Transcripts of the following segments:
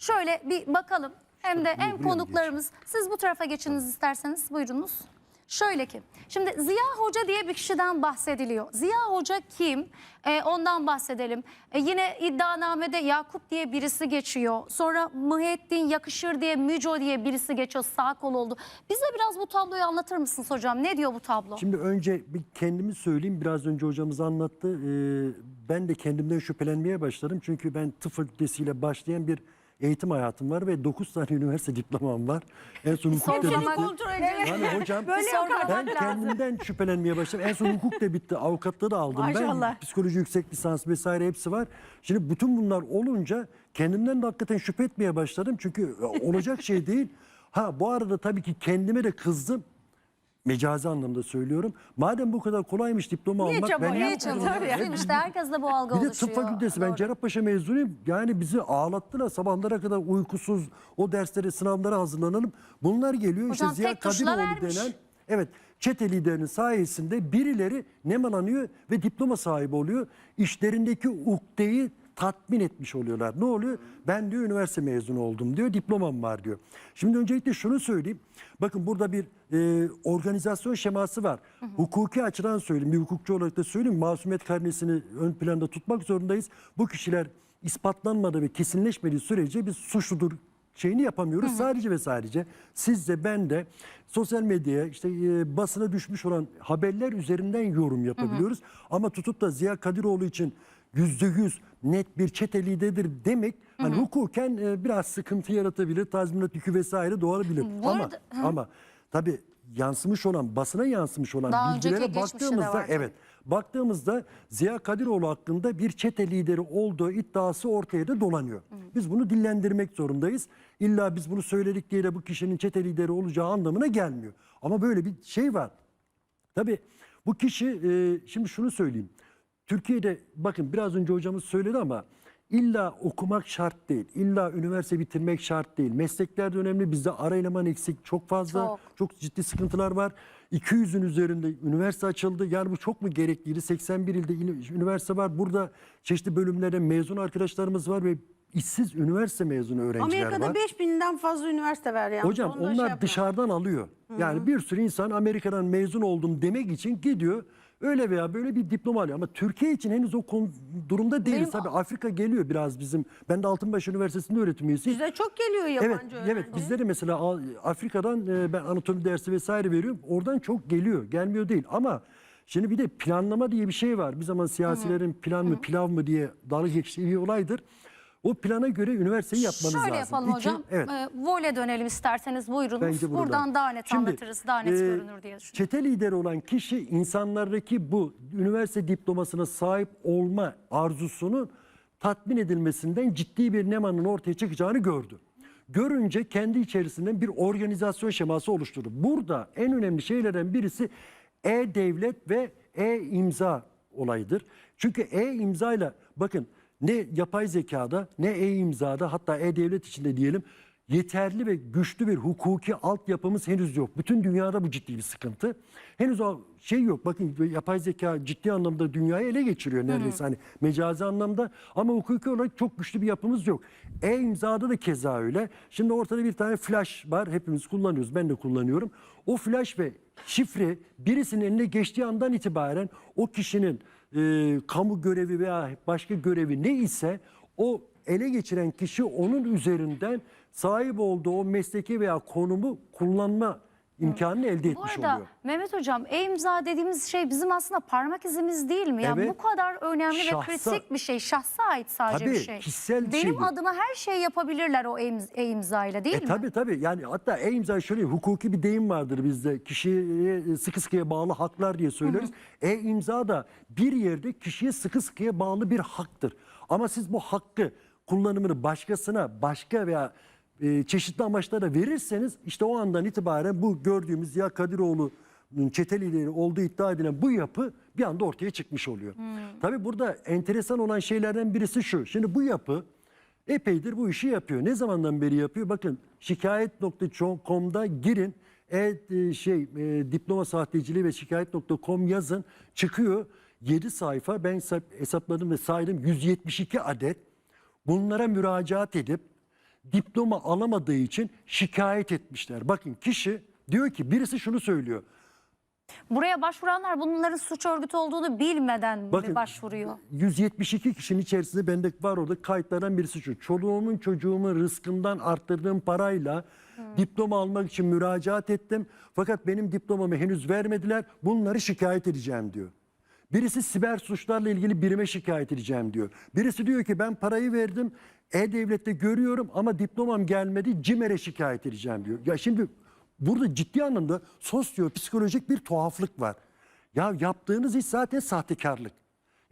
Şöyle bir bakalım. Hem de hem konuklarımız. Siz bu tarafa geçiniz isterseniz. Buyurunuz. Şöyle ki, şimdi Ziya Hoca diye bir kişiden bahsediliyor. Ziya Hoca kim? Ee, ondan bahsedelim. Ee, yine iddianamede Yakup diye birisi geçiyor. Sonra Muhyiddin Yakışır diye, Müco diye birisi geçiyor. Sağ kol oldu. Bize biraz bu tabloyu anlatır mısınız hocam? Ne diyor bu tablo? Şimdi önce bir kendimi söyleyeyim. Biraz önce hocamız anlattı. Ee, ben de kendimden şüphelenmeye başladım. Çünkü ben tıp fakültesiyle başlayan bir eğitim hayatım var ve 9 tane üniversite diplomam var. En son hukukta Sorgulamak- bitti. Yani hocam Böyle ben lazım. kendimden şüphelenmeye başladım. En son hukuk da bitti. Avukatlığı da aldım Maşallah. ben. Psikoloji yüksek lisans vesaire hepsi var. Şimdi bütün bunlar olunca kendimden de hakikaten şüphe etmeye başladım. Çünkü olacak şey değil. Ha bu arada tabii ki kendime de kızdım. Mecazi anlamda söylüyorum. Madem bu kadar kolaymış diploma Niye almak çaba ben? Niye Değil mi? İşte herkes de bu algı bir de oluşuyor. tıp fakültesi ben Doğru. Cerrahpaşa mezunuyum. Yani bizi ağlattılar sabahlara kadar uykusuz o derslere sınavlara hazırlanalım. Bunlar geliyor Hocam işte Ziya tek tuşla Kadiroğlu vermiş. denen evet çete liderinin sayesinde birileri nemalanıyor ve diploma sahibi oluyor. İşlerindeki ukdeyi tatmin etmiş oluyorlar. Ne oluyor? Ben diyor üniversite mezunu oldum diyor. Diplomam var diyor. Şimdi öncelikle şunu söyleyeyim. Bakın burada bir e, organizasyon şeması var. Hukuki açıdan söyleyeyim. Bir hukukçu olarak da söyleyeyim. Masumiyet karnesini ön planda tutmak zorundayız. Bu kişiler ispatlanmadığı ve kesinleşmediği sürece biz suçludur şeyini yapamıyoruz. Sadece ve sadece siz de ben de sosyal medyaya işte e, basına düşmüş olan haberler üzerinden yorum yapabiliyoruz. Ama tutup da Ziya Kadiroğlu için yüzde yüz net bir çete lideridir demek hani hukuken e, biraz sıkıntı yaratabilir. Tazminat yükü vesaire doğabilir. Bu ama arada- ama tabii yansımış olan basına yansımış olan Daha önceki bilgilere geçmişi de baktığımızda var evet baktığımızda Ziya Kadiroğlu hakkında bir çete lideri olduğu iddiası ortaya da dolanıyor. Biz bunu dillendirmek zorundayız. İlla biz bunu söyledik diye de bu kişinin çete lideri olacağı anlamına gelmiyor. Ama böyle bir şey var. Tabii bu kişi e, şimdi şunu söyleyeyim. Türkiye'de bakın biraz önce hocamız söyledi ama illa okumak şart değil. İlla üniversite bitirmek şart değil. Meslekler de önemli. Bizde ara eleman eksik çok fazla. Çok. Çok ciddi sıkıntılar var. 200'ün üzerinde üniversite açıldı. Yani bu çok mu gerekliydi? 81 ilde üniversite var. Burada çeşitli bölümlerden mezun arkadaşlarımız var ve işsiz üniversite mezunu öğrenciler Amerika'da var. 5000'den fazla üniversite var yani. Hocam Onu şey onlar yapma. dışarıdan alıyor. Yani bir sürü insan Amerika'dan mezun oldum demek için gidiyor. Öyle veya böyle bir diploma alıyor. Ama Türkiye için henüz o konu, durumda değiliz. Benim- Tabii Afrika geliyor biraz bizim. Ben de Altınbaş Üniversitesi'nde öğretim üyesiyim. Bize çok geliyor Evet, yabancı öğrenci. evet bizde de mesela Al- Afrika'dan e, ben anatomi dersi vesaire veriyorum. Oradan çok geliyor. Gelmiyor değil ama şimdi bir de planlama diye bir şey var. Bir zaman siyasilerin plan mı pilav mı diye dalga geçtiği bir olaydır. O plana göre üniversiteyi yapmanız Şöyle lazım. yapalım İki, hocam. Evet. Ee, vole dönelim isterseniz buyurunuz. Bence buradan. Buradan daha net Şimdi, anlatırız, daha net e, görünür diye düşünüyorum. Çete lideri olan kişi insanlardaki bu üniversite diplomasına sahip olma arzusunun tatmin edilmesinden ciddi bir nemanın ortaya çıkacağını gördü. Görünce kendi içerisinden bir organizasyon şeması oluşturdu. Burada en önemli şeylerden birisi e-devlet ve e-imza olayıdır. Çünkü e-imza ile bakın ne yapay zekada ne e-imzada hatta e-devlet içinde diyelim yeterli ve güçlü bir hukuki altyapımız henüz yok. Bütün dünyada bu ciddi bir sıkıntı. Henüz o şey yok. Bakın yapay zeka ciddi anlamda dünyayı ele geçiriyor neredeyse hani mecazi anlamda ama hukuki olarak çok güçlü bir yapımız yok. E-imzada da keza öyle. Şimdi ortada bir tane flash var. Hepimiz kullanıyoruz. Ben de kullanıyorum. O flash ve şifre birisinin eline geçtiği andan itibaren o kişinin e, kamu görevi veya başka görevi ne ise o ele geçiren kişi onun üzerinden sahip olduğu o mesleki veya konumu kullanma imkanını elde Bu etmiş arada oluyor. Mehmet Hocam e-imza dediğimiz şey bizim aslında parmak izimiz değil mi? Yani Evet. bu kadar önemli Şahsa- ve kritik bir şey. Şahsa ait sadece Tabii, bir şey. kişisel bir Benim şey bu. adıma her şeyi yapabilirler o e-imz- e-imza ile değil E mi? tabii tabii yani hatta e-imza şöyle hukuki bir deyim vardır bizde kişiye sıkı sıkıya bağlı haklar diye söyleriz. E-imza da bir yerde kişiye sıkı sıkıya bağlı bir haktır. Ama siz bu hakkı kullanımını başkasına başka veya e, çeşitli amaçlara verirseniz işte o andan itibaren bu gördüğümüz ya Kadiroğlu'nun çete lideri olduğu iddia edilen bu yapı bir anda ortaya çıkmış oluyor. Tabii burada enteresan olan şeylerden birisi şu. Şimdi bu yapı epeydir bu işi yapıyor. Ne zamandan beri yapıyor? Bakın şikayet.com'da girin. E, e, şey e, diploma sahteciliği ve şikayet.com yazın. Çıkıyor 7 sayfa. Ben hesap- hesapladım ve saydım 172 adet. Bunlara müracaat edip diploma alamadığı için şikayet etmişler. Bakın kişi diyor ki birisi şunu söylüyor. Buraya başvuranlar bunların suç örgütü olduğunu bilmeden mi Bakın, başvuruyor? 172 kişinin içerisinde bende var orada kayıtlardan birisi şu. Çoluğumun çocuğumun rızkından arttırdığım parayla diploma almak için müracaat ettim. Fakat benim diplomamı henüz vermediler. Bunları şikayet edeceğim diyor. Birisi siber suçlarla ilgili birime şikayet edeceğim diyor. Birisi diyor ki ben parayı verdim. E-Devlet'te görüyorum ama diplomam gelmedi. CİMER'e şikayet edeceğim diyor. Ya şimdi burada ciddi anlamda sosyo-psikolojik bir tuhaflık var. Ya yaptığınız iş zaten sahtekarlık.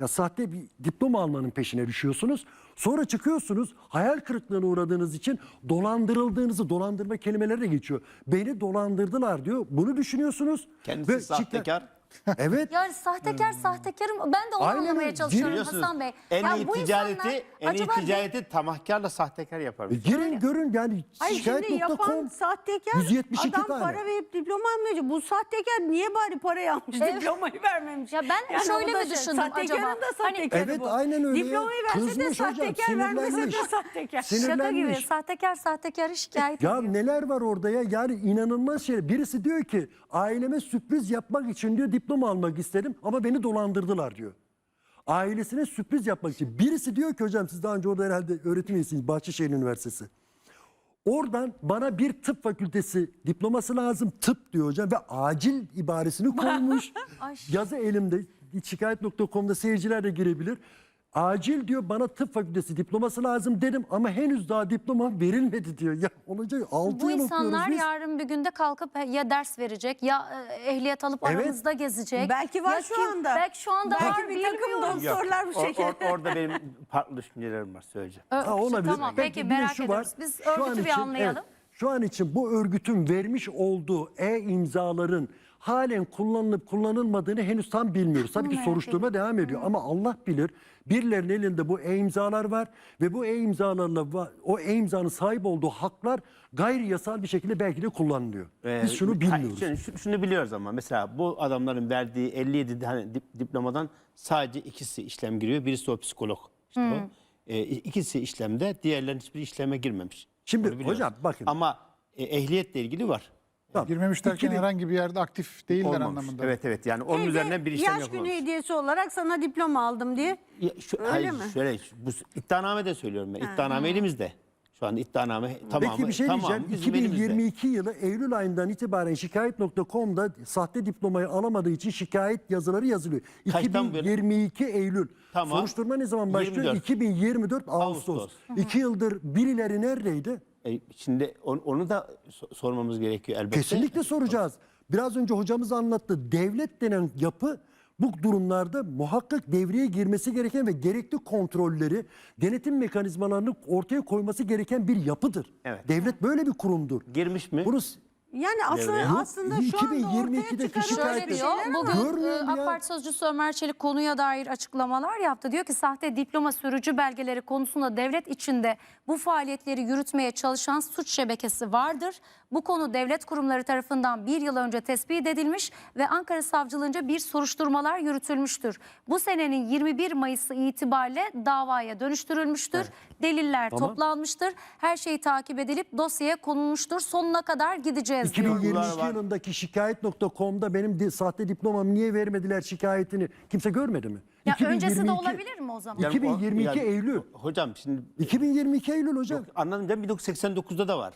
Ya sahte bir diploma almanın peşine düşüyorsunuz. Sonra çıkıyorsunuz hayal kırıklığına uğradığınız için dolandırıldığınızı dolandırma kelimeleri de geçiyor. Beni dolandırdılar diyor. Bunu düşünüyorsunuz. Kendisi Ve sahtekar. Evet. Yani sahtekar sahtekarım ben de onu Aynen anlamaya öyle. çalışıyorum Biliyorsunuz Hasan Bey. en Ya iyi bu ticareti, insanlar en iyi acaba ticareti tamahkarla sahtekar yapar. E, Girin görün yani Hayır şimdi yapan şikayet.com sahtekar 172 adam tane. para verip diploma almıyor. Bu sahtekar niye bari parayı almış Evet. diplomayı vermemiş? Ya ben Yani şöyle da mi şey, düşündüm sahtekarın acaba? da Hani- sahtekarı Evet bu. aynen öyle. ya. Diplomayı verse de Kızmış hocam, sahtekar vermese de sinirlenmiş. sahtekar. Şaka gibi Sinirlenmiş. sahtekar sahtekarı şikayet Ya ediyor. neler var orada ya? Yani inanılmaz şey. Birisi diyor ki aileme sürpriz yapmak için diyor diploma almak istedim ama beni dolandırdılar diyor. Ailesine sürpriz yapmak için. Birisi diyor ki hocam siz daha önce orada herhalde öğretim üyesiniz Bahçeşehir Üniversitesi. Oradan bana bir tıp fakültesi diploması lazım. Tıp diyor hocam ve acil ibaresini koymuş. Yazı elimde. Şikayet.com'da seyirciler de girebilir. Acil diyor bana tıp fakültesi diploması lazım dedim ama henüz daha diploma verilmedi diyor. Ya olacak 6 Bu yıl insanlar okuyoruz biz. yarın bir günde kalkıp ya ders verecek ya e, ehliyet alıp Evet. aramızda gezecek. Belki var Ya şu kim- anda. Belki şu anda Belki var bir takım bilmiyoruz. doktor- Sorular bu şekilde. or- orada benim farklı düşüncelerim var söyleyeceğim. Ö- Ha, olabilir. Tamam Peki, peki bir de merak şu ediyoruz. Biz Şu an örgütü bir için- anlayalım. evet, şu an için bu örgütün vermiş olduğu e-imzaların halen kullanılıp kullanılmadığını henüz tam bilmiyoruz. Tabii ki soruşturma devam ediyor ama Allah bilir birilerinin elinde bu e-imzalar var ve bu e-imzalarla o e-imzanın sahip olduğu haklar gayri yasal bir şekilde belki de kullanılıyor. Ee, Biz şunu hayır, bilmiyoruz. şunu- şunu, şunu biliyoruz ama mesela bu adamların verdiği 57 tane dip- diplomadan sadece ikisi işlem giriyor. Birisi o psikolog. İşte o. Ee, ikisi işlemde, diğerlerinin hiçbir işleme girmemiş. Şimdi biliyoruz. hocam bakın. Ama e, ehliyetle ilgili var. Tamam. Girmemiş derken 2000 herhangi bir yerde aktif değiller Olmamış. anlamında. Evet evet yani onun Evde üzerine bir işlem Yaş yapılmamış. günü hediyesi olarak sana diploma aldım diye. Ya şu, Öyle hayır, mi? Şöyle, bu iddianame de söylüyorum ben. İddianame elimizde. Şu anda iddianame tamamı, Peki bir şey tamamı diyeceğim. bizim elimizde. 2022 yılı Eylül ayından itibaren şikayet.com'da sahte diplomayı alamadığı için şikayet yazıları yazılıyor. Kaçtan beri? 2022 Eylül. Tamam. Soruşturma ne zaman başlıyor? 24. 2024 Ağustos. Ağustos. İki yıldır birileri neredeydi? E, şimdi on- onu da so- sormamız gerekiyor elbette. Kesinlikle soracağız. Biraz önce hocamız anlattı. Devlet denen yapı bu durumlarda muhakkak devreye girmesi gereken ve gerekli kontrolleri, denetim mekanizmalarını ortaya koyması gereken bir yapıdır. Evet. Devlet böyle bir kurumdur. Girmiş mi? Bunu Yani aslında Devreye. aslında şu anda 2022'deki ortaya çıkarılan Şöyle diyor, bugün Görmüyorum e, AK ya. Parti sözcüsü Ömer Çelik konuya dair açıklamalar yaptı. Diyor ki sahte diploma sürücü belgeleri konusunda devlet içinde bu faaliyetleri yürütmeye çalışan suç şebekesi vardır. Bu konu devlet kurumları tarafından bir yıl önce tespit edilmiş ve Ankara Savcılığınca bir soruşturmalar yürütülmüştür. Bu senenin 21 Mayıs itibariyle davaya dönüştürülmüştür. Deliller Tamam. toplanmıştır. Her şey takip edilip dosyaya konulmuştur. Sonuna kadar gideceğiz diyor. 2022 var. yılındaki şikayet.com'da benim di- sahte diplomamı niye vermediler şikayetini kimse görmedi mi? Ya öncesi de 2022 olabilir mi o zaman? Yani 2022 Eylül. Hocam şimdi 2022 Eylül hocam. anladım değil mi? 1989'da da var.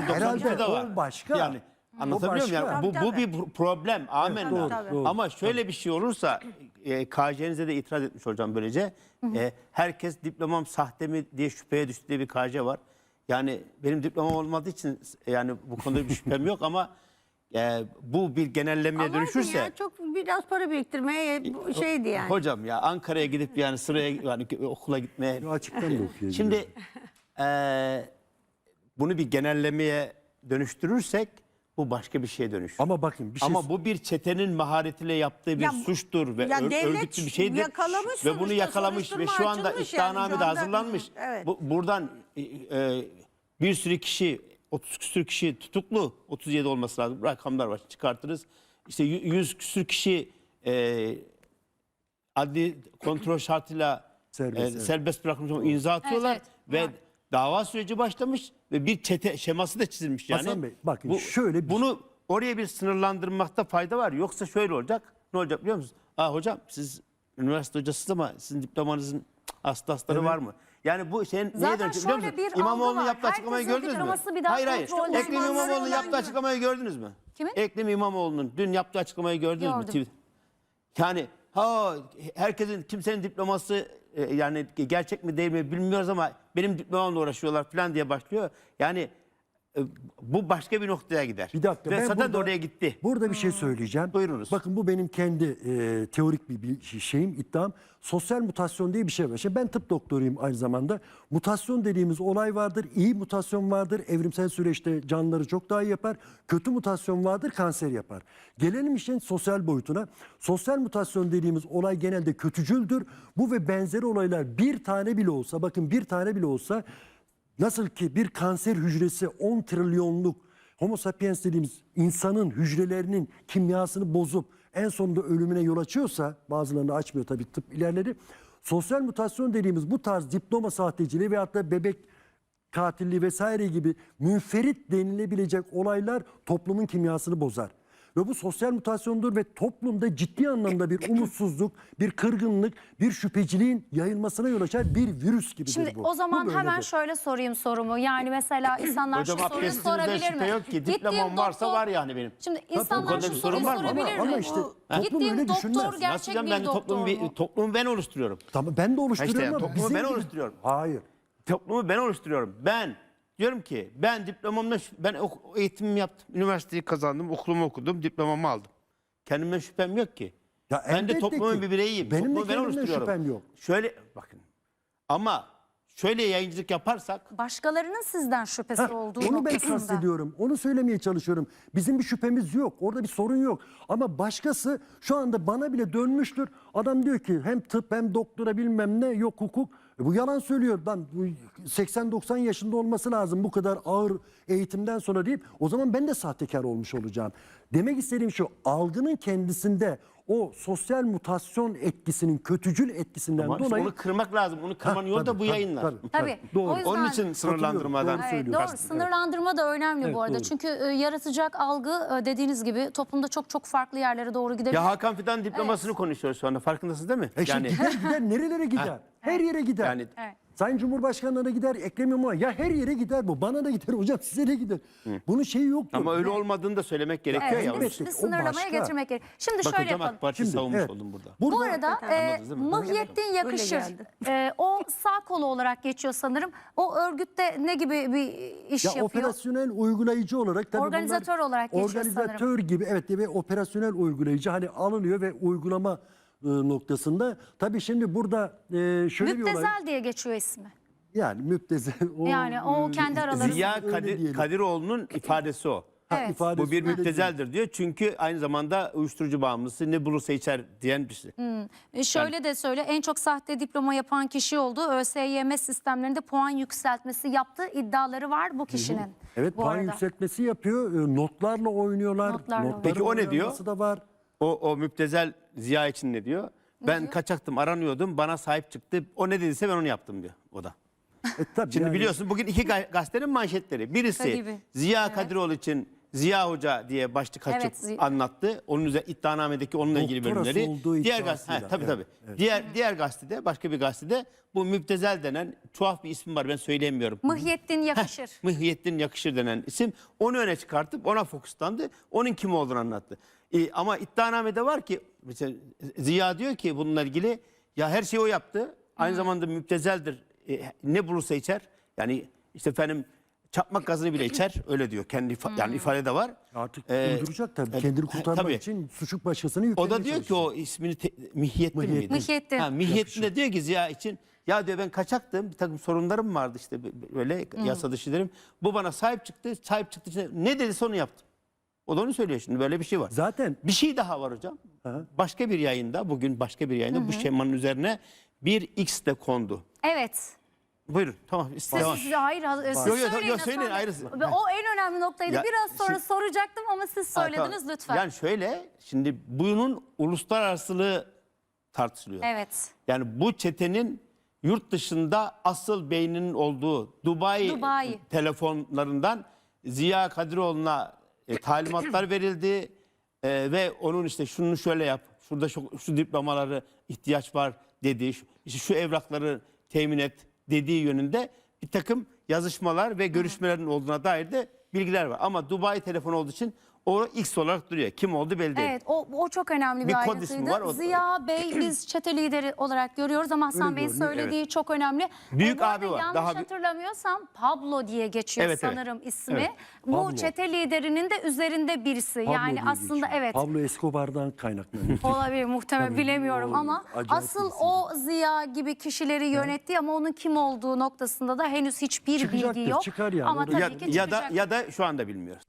Herhalde, da o başka. Yani anlatabiliyor muyum? başka. Yani bu, bu Tabii, bir pro- problem. Amenna. doğru, Tabii. doğru. Ama şöyle bir şey olursa e, KC'nize de itiraz etmiş hocam böylece. E, herkes diplomam sahte mi diye şüpheye düştü diye bir KC var. Yani benim diplomam olmadığı için e, yani bu konuda bir şüphem yok ama e, bu bir genellemeye Aman dönüşürse ya, çok biraz para biriktirmeye bu şeydi yani. hocam ya Ankara'ya gidip yani sıraya yani okula gitmeye açıktan da. Şimdi eee, bunu bir genellemeye dönüştürürsek bu başka bir şeye dönüşür. Ama, Ama bakın bir şey bu bir çetenin maharetiyle yaptığı bir Ya- suçtur ve ya ör- devlet örgütlü bir şeydir. yakalamış ve bunu sonuçta, yakalamış ve şu soruşturma anda açılmış yani iddianame şu de anda. hazırlanmış. Evet. Bu, buradan e, e, bir sürü kişi 30 küsür kişi tutuklu 37 olması lazım rakamlar var çıkartırız. İşte yü- 100 küsür kişi e, adli kontrol şartıyla Serbest, e, evet. serbest bırakılmış ama imza atıyorlar evet. ve Var. Dava süreci başlamış ve bir çete şeması da çizilmiş yani. Hasan Bey, bakın şöyle bir- Bunu oraya bir sınırlandırmakta fayda var. Yoksa şöyle olacak. Ne olacak biliyor musunuz? Aa hocam siz üniversite hocasısınız ama sizin diplomanızın hasta hastaları var mı? Yani bu şeyin neye Zaten dönecek biliyor musunuz? İmamoğlu'nun yaptığı açıklamayı gördünüz mü? hayır hayır. Ekrem. İmamoğlu'nun yaptığı açıklamayı gördünüz mü? Kimin? Ekrem İmamoğlu'nun dün yaptığı açıklamayı gördünüz mü? Gördüm. Twitter- Yani ha herkesin kimsenin diploması e, yani gerçek mi değil mi bilmiyoruz ama benim diplomamla uğraşıyorlar falan diye başlıyor. Yani bu başka bir noktaya gider. Bir dakika. Ve ben burada, oraya gitti. Burada bir şey söyleyeceğim. Buyurunuz. Bakın bu benim kendi e, teorik bir, bir şeyim, iddiam. Sosyal mutasyon diye bir şey var. Şimdi ben tıp doktoruyum aynı zamanda. Mutasyon dediğimiz olay vardır. İyi mutasyon vardır. Evrimsel süreçte canlıları çok daha iyi yapar. Kötü mutasyon vardır, kanser yapar. Gelelim işin sosyal boyutuna. Sosyal mutasyon dediğimiz olay genelde kötücüldür. Bu ve benzeri olaylar bir tane bile olsa, bakın bir tane bile olsa Nasıl ki bir kanser hücresi 10 trilyonluk Homo sapiens dediğimiz insanın hücrelerinin kimyasını bozup en sonunda ölümüne yol açıyorsa bazılarını açmıyor tabii tıp ilerleri. Sosyal mutasyon dediğimiz bu tarz diploma sahteciliği veyahut da bebek katilliği vesaire gibi münferit denilebilecek olaylar toplumun kimyasını bozar. Ve bu sosyal mutasyondur ve toplumda ciddi anlamda bir umutsuzluk, bir kırgınlık, bir şüpheciliğin yayılmasına yol açar bir virüs gibidir Şimdi bu. o zaman Bu hemen böyledir. şöyle sorayim sorumu. Yani mesela insanlar Hocam şu soruyu abdestinizde sorabilir şüphe mi? yok ki. Gittiğim Diplomam varsa doktor- var yani benim. Şimdi insanlar konuda şu bir soruyu sorun var mı? sorabilir Ama- mi? ama işte Bu toplum Gittiğim öyle doktor düşünmez. Nasıl gerçek hocam bir ben de doktor toplumu, bir, mu? toplumu ben oluşturuyorum. Tamam ben de oluşturuyorum yani ama toplumu bizim ben gibi- oluşturuyorum. Hayır. Toplumu ben oluşturuyorum. Ben diyorum ki ben diplomamla ben eğitimimi yaptım. Üniversiteyi kazandım, okulumu okudum, diplomamı aldım. Kendimden şüphem yok ki. Ya ben de toplumun ki. bir bireyiyim. Benim de Toplumu ben kendimden şüphem yok. Şöyle bakın. Ama şöyle yayıncılık yaparsak Başkalarının sizden şüphesi Heh, olduğu onu ben kastediyorum. Onu söylemeye çalışıyorum. Bizim bir şüphemiz yok. Orada bir sorun yok. Ama başkası şu anda bana bile dönmüştür. Adam diyor ki hem tıp hem doktora bilmem ne yok hukuk. E bu yalan söylüyor. Lan bu 80-90 yaşında olması lazım bu kadar ağır eğitimden sonra deyip o zaman ben de sahtekar olmuş olacağım. Demek istediğim şu algının kendisinde o sosyal mutasyon etkisinin kötücül etkisinden ama dolayı onu kırmak lazım. Onu kırmanın yolu da bu tabii, yayınlar. tabii. Tabii. Doğru. O yüzden- Onun için sınırlandırmadan Doğru Evet, doğru. Sınırlandırma da önemli Evet, bu arada. doğru. Çünkü e, yaratacak algı e, dediğiniz gibi toplumda çok çok farklı yerlere doğru gidebilir. Ya Hakan Fidan diplomasını konuşuyoruz şu anda. Farkındasınız değil mi? E şimdi gider gider nerelere gider? Her yere gider. Yani- Evet. Sayın Cumhurbaşkanlığına gider, Ekrem İmamoğlu. Ya her yere gider bu. Bana da gider hocam size de gider. Bunun şeyi yoktur. ama öyle olmadığını da söylemek gerekiyor Evet, ya. elbette. O sınırlamaya başka. getirmek gerek. Şimdi Bak şöyle hocam yapalım. AK Parti Şimdi, savunmuş evet. oldum burada. Burada, Bu arada e, Anladınız değil mi? Muhyiddin Yakışır geldi. e, o sağ kolu olarak geçiyor sanırım. O örgütte ne gibi bir iş ya yapıyor? operasyonel uygulayıcı olarak tabii Organizatör bunlar- olarak geçiyor Organizatör gibi evet ve operasyonel uygulayıcı hani alınıyor ve uygulama noktasında. Tabii şimdi burada e, şöyle bir olay. Müptezel diye geçiyor ismi. Yani müptezel. O, Yani o e, kendi aralarında- Ziya öyle Kadir, diyelim. Kadiroğlu'nun ifadesi o. Ha, Evet. ifadesi Bu bir öyle müptezeldir diyor. Çünkü aynı zamanda uyuşturucu bağımlısı ne bulursa içer diyen birisi. E, Şöyle de söyle en çok sahte diploma yapan kişi oldu. ÖSYM sistemlerinde puan yükseltmesi yaptığı iddiaları var bu kişinin. Evet bu puan arada. yükseltmesi yapıyor. e, Notlarla oynuyorlar. Notlarla Notların Peki o ne diyor? oynanması da var. O, o müptezel Ziya için ne diyor? Ben kaçaktım, aranıyordum, bana sahip çıktı. O ne dediyse ben onu yaptım diyor o da. E, tabii Şimdi yani- biliyorsun bugün iki ga- gazetenin manşetleri. Birisi Tabii. Ziya Kadiroğlu için Ziya Hoca diye başlık açıp Evet, Ziya- anlattı. Onun üzerine iddianamedeki onunla ilgili Doktorası bölümleri. olduğu Diğer gazete, iddiasıyla. tabii Evet, tabii. Diğer diğer gazetede, başka bir gazetede bu müptezel denen tuhaf bir isim var ben söyleyemiyorum. Mıhiyettin Yakışır. Mıhiyettin Yakışır denen isim onu öne çıkartıp ona fokuslandı. Onun kim olduğunu anlattı. Ee, ama iddianamede var ki mesela Ziya diyor ki bununla ilgili ya her şeyi o yaptı. Aynı zamanda müptezeldir. E, ne bulursa içer. Yani işte efendim çapmak gazını bile içer. Öyle diyor. Kendi ifa- yani ifade var. Artık Ee, uyduracak tabii. e, Kendini kurtarmak tabii. için suçu başkasını O yüklemeye da diyor ki o ismini te- Mihyettin miydi? Mihyettin. Mihyettin. Ha, Mihyettin de diyor ki Ziya için ya diyor ben kaçaktım bir takım sorunlarım vardı işte böyle yasa dışı derim. Bu bana sahip çıktı sahip çıktı işte ne dediyse onu yaptım. O da onu söylüyor şimdi böyle bir şey var. Zaten Bir şey daha var hocam. Başka bir yayında bugün başka bir yayında bu şemanın üzerine bir X de kondu. Evet. Buyurun tamam. Siz, Devam. siz- hayır, siz Yok, yok, söyleyin. yok, söyleyin, ayrısı. Ve O en önemli noktaydı. Ya, Biraz sonra şimdi- soracaktım ama siz Ha, söylediniz tamam. lütfen. Yani şöyle şimdi bunun uluslararasılığı tartışılıyor. Evet. Yani bu çetenin yurt dışında asıl beyninin olduğu Dubai, Dubai. telefonlarından Ziya Kadiroğlu'na e, talimatlar verildi E, ve onun işte şunu şöyle yap, şurada şu, şu diplomaları ihtiyaç var dediği, şu, işte şu evrakları temin et dediği yönünde bir takım yazışmalar ve görüşmelerin olduğuna dair de bilgiler var. Ama Dubai telefonu olduğu için o X olarak duruyor. Kim oldu belli değil. Evet o, o çok önemli bir, Bir kod ayrıntıydı. ismi var, o- Ziya Bey biz çete lideri olarak görüyoruz ama Hasan Öyle Bey'in görünüyor, söylediği çok önemli. Büyük bu arada abi var, Yanlış daha hatırlamıyorsam Pablo diye geçiyor Evet, evet. sanırım ismi. Evet, Bu Pablo. çete liderinin de üzerinde birisi. Pablo yani diye aslında geçiyor. evet. Pablo Escobar'dan kaynaklanıyor. Olabilir muhtemel Tabii, bilemiyorum o ama acayip asıl birisi. o Ziya gibi kişileri yönetti ama onun kim olduğu noktasında da henüz hiçbir Çıkacaktır, bilgi yok. çıkar yani. Ama tabii ya, ki ya da çıkacak. ya da şu anda bilmiyoruz.